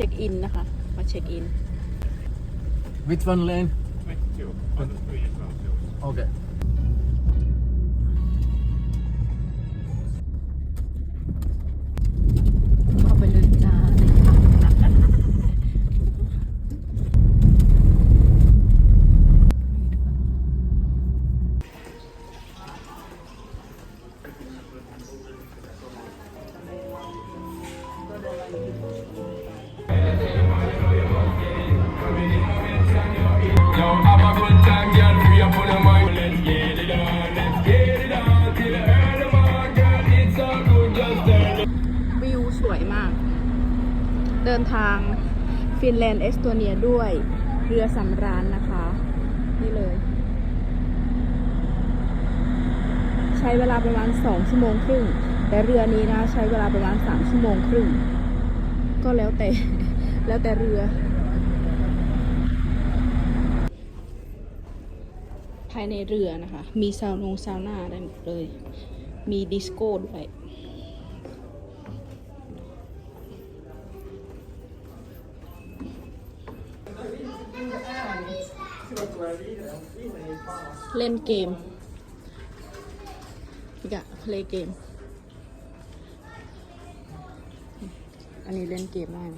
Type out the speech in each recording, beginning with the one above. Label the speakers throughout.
Speaker 1: ช็คอินนะคะ มาเช็คอิน
Speaker 2: Which one lane?
Speaker 3: Two. On the three as well, too.
Speaker 2: Okay.
Speaker 1: ดินทางฟินแลนด์เอสโตเนียด้วยเรือสำราญนะคะ นี่เลย ใช้เวลาประมาณ 2 ชั่วโมงครึ่ง แต่เรือนี้นะใช้เวลาประมาณ 3 ชั่วโมงครึ่ง ก็แล้วแต่แล้วแต่เรือ ภายในเรือนะคะ มีซาวนงซาวน่าได้หมดเลย มีดิสโก้ด้วย เล่นเกมอีกอะ play เกม อันนี้เล่นเกมได้ไหม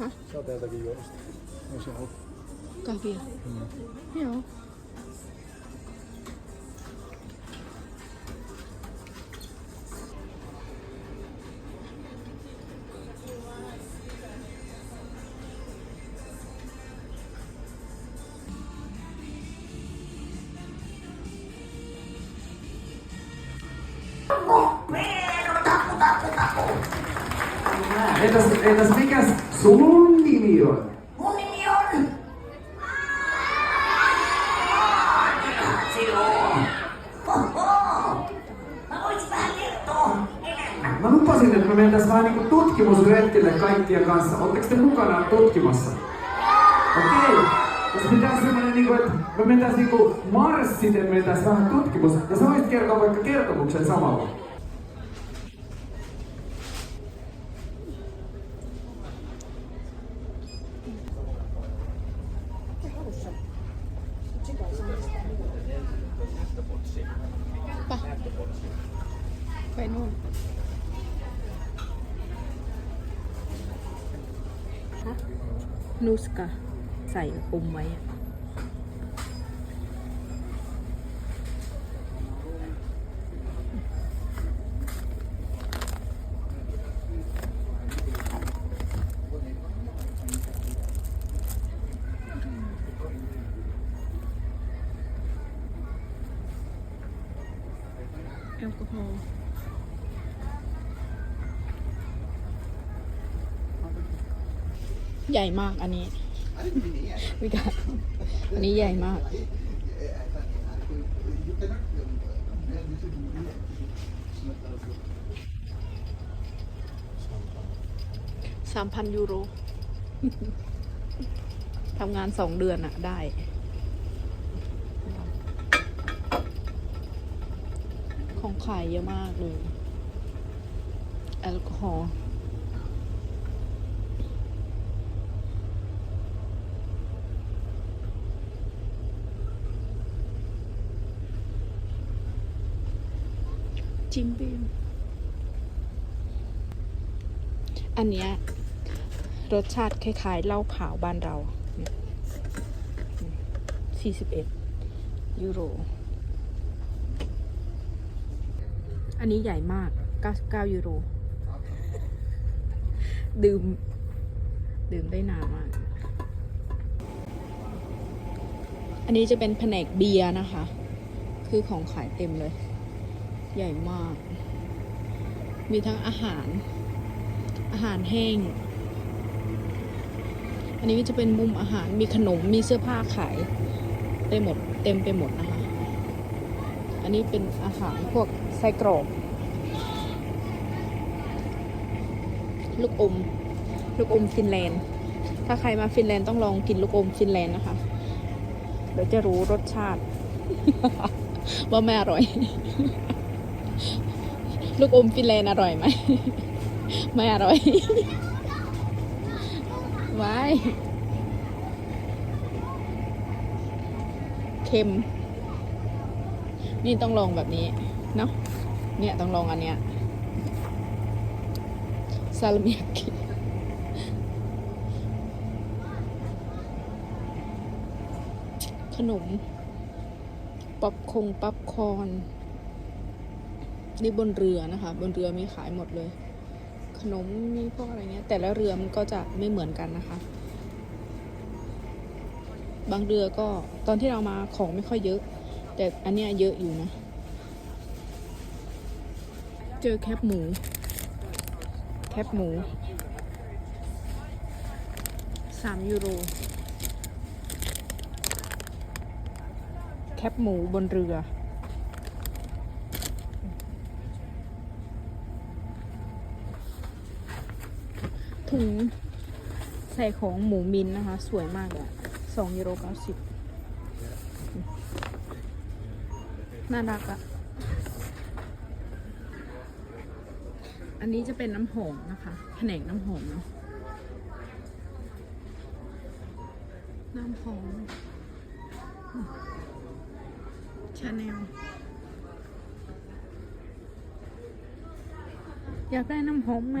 Speaker 1: ฮะ
Speaker 2: Saat jotakin juosta. Ei se ole.
Speaker 1: kahvia joo
Speaker 4: Entäs, entäs mikäs
Speaker 5: takot ako. Yeah, let us, Mä
Speaker 4: lupasin, että me mentäisiin vähän niin tutkimusretkille kaikkien kanssa. Oletteko te mukana tutkimassa? Okei. Okay. Jos tässä semmoinen, niin kuin, että me mentäisiin niin Marsille, mentäisiin vähän tutkimus. Ja sä voisit kertoa vaikka kertomuksen samalla.
Speaker 1: ไปไปนู่นฮะนูสกาใส่อมไว้ ลกอฮอล์ใหญ่มากอันนี้วิกาอันนี้ใหญ่มาก สามพันยูโร ทำงานสองเดือนอะได้ ของขายเยอะมากเลย แอลกอฮอล์จิมบิมอันเนี้ยรสชาติคล้ายๆเหล้าขาวบ้านเราเนี่ย41 ยูโร อันนี้ใหญ่มาก 99 ยูโร ดื่ม ดื่มได้นานมาก อันนี้จะเป็นแผนกเบียร์นะคะ คือของขายเต็มเลย ใหญ่มาก มีทั้งอาหาร อาหารแห้ง อันนี้ก็จะเป็นมุมอาหาร มีขนม มีเสื้อผ้าขายได้หมด เต็มไปหมดนะคะ อันนี้เป็นอาหารพวก ไส้กรอกลูกอม ลูกอมฟินแลนด์ ถ้าใครมาฟินแลนด์ต้องลองกินลูกอมฟินแลนด์นะคะ เดี๋ยวจะรู้รสชาติ ว่าไม่อร่อย ลูกอมฟินแลนด์อร่อยไหม ไม่อร่อย ไว้เค็ม นี่ต้องลองแบบนี้ เนาะเนี่ยต้องลองอันเนี้ยซาลามิยากิขนม ป๊อปคงป๊อปคอนนี่บนเรือนะคะ บนเรือมีขายหมดเลย ขนมมีพวกอะไรเงี้ย แต่ละเรือมันก็จะไม่เหมือนกันนะคะ บางเรือก็ตอนที่เรามาของไม่ค่อยเยอะ แต่อันเนี้ยเยอะอยู่นะ เจอแคบหมู แคบหมูสามยูโร แคปหมูบนเรือถุงใส่ของหมูมินนะคะ สวยมากเลยสองยูโรเก้าสิบน่ารักอะ อันนี้จะเป็นน้ำหอมนะคะแผนกน้ำหอมเนาะน้ำหอมชาแนลอยากได้น้ำหอมไหม